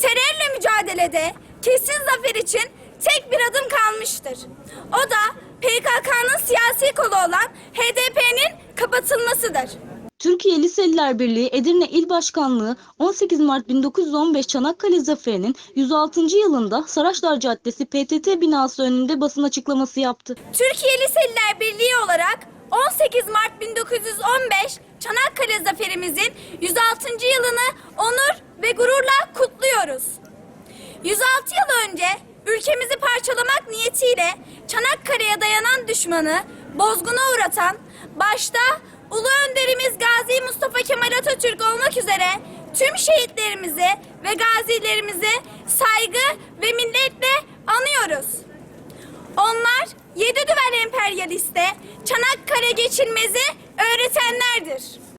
Terörle mücadelede kesin zafer için tek bir adım kalmıştır. O da PKK'nın siyasi kolu olan HDP'nin kapatılmasıdır. Türkiye Liseliler Birliği Edirne İl Başkanlığı 18 Mart 1915 Çanakkale Zaferi'nin 106. yılında Saraçlar Caddesi PTT binası önünde basın açıklaması yaptı. Türkiye Liseliler Birliği olarak 18 Mart 1915 Çanakkale zaferimizin 106. yılını onur ve gururla kutluyoruz. 106 yıl önce ülkemizi parçalamak niyetiyle Çanakkale'ye dayanan düşmanı bozguna uğratan başta Ulu Önderimiz Gazi Mustafa Kemal Atatürk olmak üzere tüm şehitlerimizi ve gazilerimizi saygı ve minnetle anıyoruz. Onlar yedi düvel emperyaliste Çanakkale geçilmezi öğretenlerdir.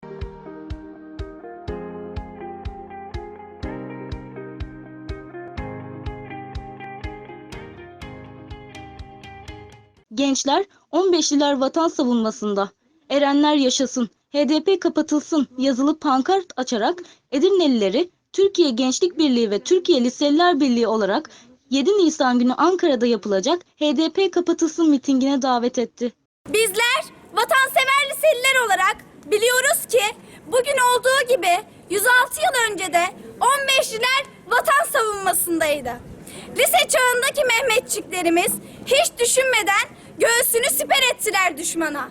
Gençler 15'liler vatan savunmasında. Erenler yaşasın, HDP kapatılsın yazılı pankart açarak Edirnelileri Türkiye Gençlik Birliği ve Türkiye Liseliler Birliği olarak 7 Nisan günü Ankara'da yapılacak HDP kapatılsın mitingine davet etti. Bizler vatansever liseliler olarak biliyoruz ki bugün olduğu gibi 106 yıl önce de 15'liler vatan savunmasındaydı. Lise çağındaki Mehmetçiklerimiz hiç düşünmeden göğsünü siper ettiler düşmana.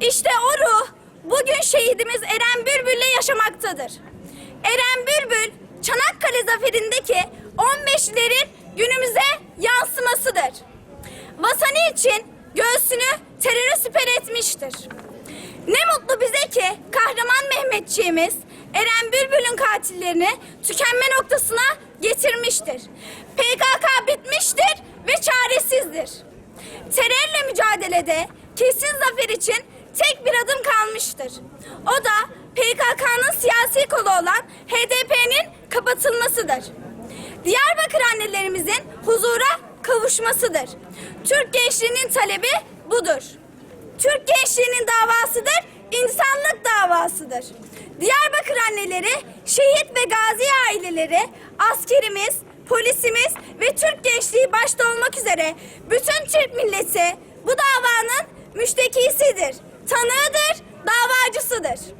İşte o ruh bugün şehidimiz Eren Bülbül'le yaşamaktadır. Eren Bülbül Çanakkale zaferindeki 15'lerin günümüze yansımasıdır. Vatanı için göğsünü teröre siper etmiştir. Ne mutlu bize ki kahraman Mehmetçiğimiz Eren Bülbül'ün katillerini tükenme noktasına getirmiştir. PKK bitmiştir ve çaresizdir. Terörle mücadelede kesin zafer için tek bir adım kalmıştır. O da PKK'nın siyasi kolu olan HDP'nin kapatılmasıdır. Diyarbakır annelerimizin huzura kavuşmasıdır. Türk gençliğinin talebi budur. Türk gençliğinin davasıdır, insanlık davasıdır. Diyarbakır anneleri, şehit ve gazi aileleri, askerimiz, polisimiz ve Türk gençliği başta olmak üzere bütün Türk milleti bu davanın müştekisidir, tanığıdır, davacısıdır.